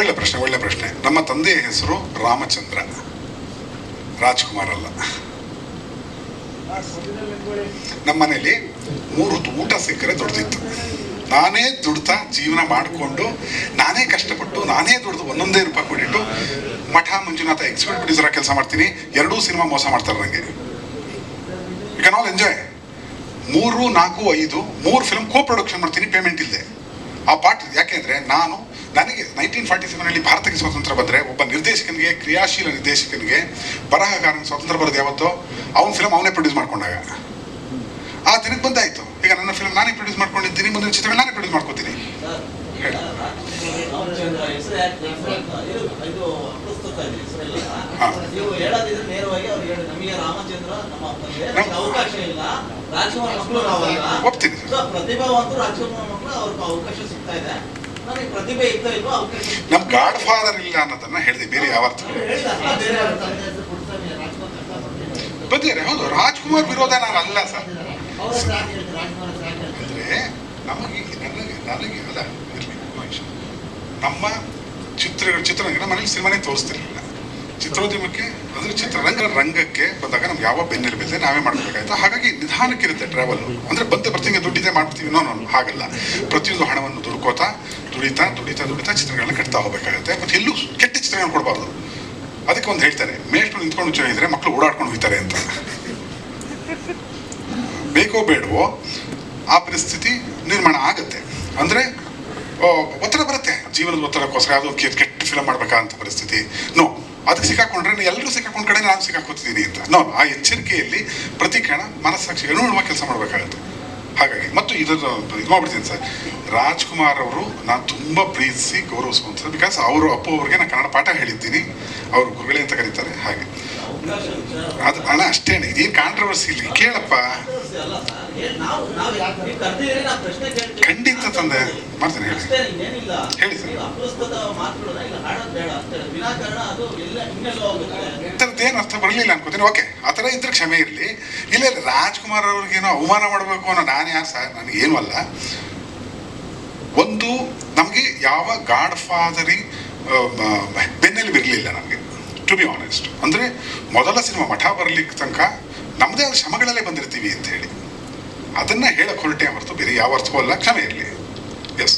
ಒಳ್ಳೆ ಪ್ರಶ್ನೆ ಒಳ್ಳೆ ಪ್ರಶ್ನೆ. ನಮ್ಮ ತಂದೆಯ ಹೆಸರು ರಾಮಚಂದ್ರ. ರಾಜ್ಕುಮಾರ್ ಅಲ್ಲ. ನಮ್ಮನೇಲಿ ಮೂರು ಹೊತ್ತು ಊಟ ಸಿಕ್ಕರೆ ದೊಡ್ದಿತ್ತು. ನಾನೇ ದುಡ್ತಾ ಜೀವನ ಮಾಡಿಕೊಂಡು, ನಾನೇ ಕಷ್ಟಪಟ್ಟು, ನಾನೇ ದುಡ್ದು ಒಂದೊಂದೇ ರೂಪಾಯಿ ಕೊಟ್ಟಿಟ್ಟು, ಮಠ ಮಂಜುನಾಥ ಎಕ್ಸಿಕ್ಯೂಟಿವ್ ಪ್ರೊಡ್ಯೂಸರ್ ಕೆಲಸ ಮಾಡ್ತೀನಿ. ಎರಡೂ ಸಿನಿಮಾ ಮೋಸ ಮಾಡ್ತಾರೆ ನನಗೆ ಯು ಕ್ಯಾನ್ ಆಲ್ ಎಂಜಾಯ್ ಮೂರು, ನಾಲ್ಕು, ಐದು, ಮೂರು ಫಿಲ್ಮ್ ಕೋ ಪ್ರೊಡಕ್ಷನ್ ಮಾಡ್ತೀನಿ ಪೇಮೆಂಟ್ ಇಲ್ಲದೆ ಆ ಪಾರ್ಟ್ ಯಾಕೆಂದ್ರೆ ನಾನು ನನಗೆ ನೈನ್ಟೀನ್ ಫಾರ್ಟಿ ಸೆವೆನಲ್ಲಿ ಭಾರತಕ್ಕೆ ಸ್ವಾತಂತ್ರ್ಯ ಬಂದರೆ ಒಬ್ಬ ನಿರ್ದೇಶಕನಿಗೆ ಕ್ರಿಯಾಶೀಲ ನಿರ್ದೇಶಕನಿಗೆ ಬರಹಗಾರನಿಗೆ ಸ್ವಾತಂತ್ರ್ಯ ಬರೋದು ಯಾವತ್ತೋ? ಅವನ ಫಿಲಮ್ ಅವನೇ ಪ್ರೊಡ್ಯೂಸ್ ಮಾಡ್ಕೊಂಡಾಗ. ಆ ದಿನಕ್ಕೆ ಬಂದಾಯಿತು. ಈಗ ನನ್ನ ಫಿಲಮ್ ನಾನೇ ಪ್ರೊಡ್ಯೂಸ್ ಮಾಡ್ಕೊಂಡಿದ್ದೀನಿ ಮುಂದಿನ ಚಿತ್ರಗಳು ನಾನೇ ಪ್ರೊಡ್ಯೂಸ್ ಮಾಡ್ಕೋತೀನಿ. ಹೇಳಿ. ಹೆಸರೆಲ್ಲ ನೀವು ಹೇಳೋದಿದ್ರೆ ನೇರವಾಗಿ ಅವ್ರು ಹೇಳಿ ನಮಗೆ ರಾಮಚಂದ್ರ ನಮ್ಮ ಅಪ್ಪನಿಗೆ ಅವಕಾಶ ಇಲ್ಲ. ರಾಜ್ಕುಮಾರ್ ಮಕ್ಕಳು ನಾವಲ್ಲ. ಸೊ ಪ್ರತಿಭಾವಂತರು ರಾಜ್ಕುಮಾರ್ ಮಕ್ಕಳು ಅವ್ರಿಗೆ ಅವಕಾಶ ಸಿಗ್ತಾ ಇದೆ. ನಮ್ ಗಾಡ್ ಫಾದರ್ ಇಲ್ಲ ಅನ್ನೋದನ್ನ ಹೇಳಿದೆ ಬೇರೆ ಯಾವ ಅರ್ಥ. ಹೇಳಿದ. ಬಂದಿದ್ದಾರೆ ಹೌದು ರಾಜ್ಕುಮಾರ್ ವಿರೋಧ ನಾನು ಅಲ್ಲ ಸರ್. ಅಂದ್ರೆ ನಮಗೆ ನನಗೆ ನನಗೆ ಅಲ್ಲ ಇರ್ಲಿ. ನಮ್ಮ ಚಿತ್ರಗಳು ಚಿತ್ರರಂಗ ಮನೇಲಿ ಸಿನಿಮಾನೇ ತೋರಿಸ್ತಿರ್ಲಿಲ್ಲ. ಚಿತ್ರೋದ್ಯಮಕ್ಕೆ, ಅಂದ್ರೆ ಚಿತ್ರರಂಗ ರಂಗಕ್ಕೆ ಬಂದಾಗ ನಮ್ಗೆ ಯಾವ ಬೆನ್ನೆಲುಬಿಲ್ಲದೆ ನಾವೇ ಮಾಡ್ಬೇಕಾಯ್ತು. ಹಾಗಾಗಿ ನಿಧಾನಕ್ಕಿರುತ್ತೆ ಟ್ರಾವೆಲ್ ಅಂದ್ರೆ ಬಂದೆ ಬರ್ತಿಂಗೆ ದುಡ್ಡಿದೆ ಮಾಡ್ತೀವಿ. ನೋ ನೋ ಹಾಗಲ್ಲ. ಪ್ರತಿಯೊಂದು ಹಣವನ್ನು ದುಡ್ಕೋತಾ, ದುಡಿತಾ ದುಡಿತಾ ದುಡಿತಾ ಚಿತ್ರಗಳನ್ನ ಕಟ್ತಾ ಹೋಗ್ಬೇಕಾಗುತ್ತೆ. ಮತ್ತೆ ಎಲ್ಲೂ ಕೆಟ್ಟ ಚಿತ್ರಗಳನ್ನ ಕೊಡಬಾರ್ದು. ಅದಕ್ಕೆ ಒಂದು ಹೇಳ್ತಾರೆ ಮೇಷ್ಟು ನಿಂತ್ಕೊಂಡು ಚೆನ್ನಾಗಿದ್ರೆ ಮಕ್ಕಳು ಓಡಾಡ್ಕೊಂಡು ಹೋಗ್ತಾರೆ ಅಂತ. ಬೇಕೋ ಬೇಡವೋ, ಆ ಪರಿಸ್ಥಿತಿ ನಿರ್ಮಾಣ ಆಗುತ್ತೆ. ಅಂದರೆ ಜೀವನದ ಒತ್ತಡಕ್ಕೋಸ್ಕರ ಅದು ಕೆಟ್ಟ ಕೆಟ್ಟ ಫಿಲಮ್ ಮಾಡ್ಬೇಕಂತ ಪರಿಸ್ಥಿತಿ. ನೋ ಅದಕ್ಕೆ ಸಿಕ್ಕಾಕೊಂಡ್ರೆ ಎಲ್ಲರೂ ಸಿಕ್ಕಾಕೊಂಡ್ ಕಡೆ ನಾನು ಸಿಕ್ಕಾಕೋತಿದ್ದೀನಿ ಅಂತ. ನೋ ಆ ಎಚ್ಚರಿಕೆಯಲ್ಲಿ ಪ್ರತಿ ಕ್ಷಣ ಮನಸ್ಸಾಕ್ಷಿಗೆ ನೋಡುವ ಕೆಲಸ ಮಾಡಬೇಕಾಗುತ್ತೆ. ಹಾಗಾಗಿ, ಮತ್ತು ಇದನ್ನು ಇದು ಮಾಡ್ಬಿಡ್ತೀನಿ ಸರ್. ರಾಜ್ಕುಮಾರ್ ಅವರು ನಾನು ತುಂಬ ಪ್ರೀತಿಸಿ ಗೌರವಿಸುವಂಥದ್ದು ಬಿಕಾಸ್ ಅವರು ಅಪ್ಪು ಅವ್ರಿಗೆ ನಾನು ಕನ್ನಡ ಪಾಠ ಹೇಳಿದ್ದೀನಿ. ಅವರು ಗುರುಗಳೇ ಅಂತ ಕರೀತಾರೆ. ಹಾಗೆ. ಅಷ್ಟೇನೆ ಇದೇನು ಕಾಂಟ್ರವರ್ಸಿ ಇಲ್ಲಿ. ಕೇಳಪ್ಪ. ಖಂಡಿತ ತಂದೆ. ಮಾಡ್ತೀನಿ ಹೇಳಿ. ಸರ್. ಏನು ಅರ್ಥ ಬರಲಿಲ್ಲ ಅನ್ಕೋತೀನಿ. ಓಕೆ ಆ ಥರ ಇದ್ರೆ ಕ್ಷಮೆ ಇರಲಿ. ಇಲ್ಲ ಇಲ್ಲ ರಾಜ್ಕುಮಾರ್ ಅವ್ರಿಗೇನೋ ಅವಮಾನ ಮಾಡಬೇಕು ಅನ್ನೋ ನಾನು ಯಾರು ಸರ್ ನನಗೇನು ಅಲ್ಲ. ಒಂದು ನಮಗೆ ಯಾವ ಗಾಡ್ ಫಾದರಿ ಬೆನ್ನೆಲುಬು ಇರಲಿಲ್ಲ ನಮಗೆ. ಮೊದಲ ಸಿನಿಮಾ ಮಠ ಬರಲಿಕ್ಕೆ ತನಕ ನಮ್ಮದೇ ಆದ ಶ್ರಮಗಳಲ್ಲೇ ಬಂದಿರ್ತೀವಿ ಅಂತ ಹೇಳಿ. ಅದನ್ನು ಹೇಳಕ್ಕೆ ಹೊರಟೆ ಹೊರತು ಬೇರೆ ಯಾವ ಅರ್ಥವೂ ಅಲ್ಲ, ಕ್ಷಮೆ ಇರಲಿ. ಎಸ್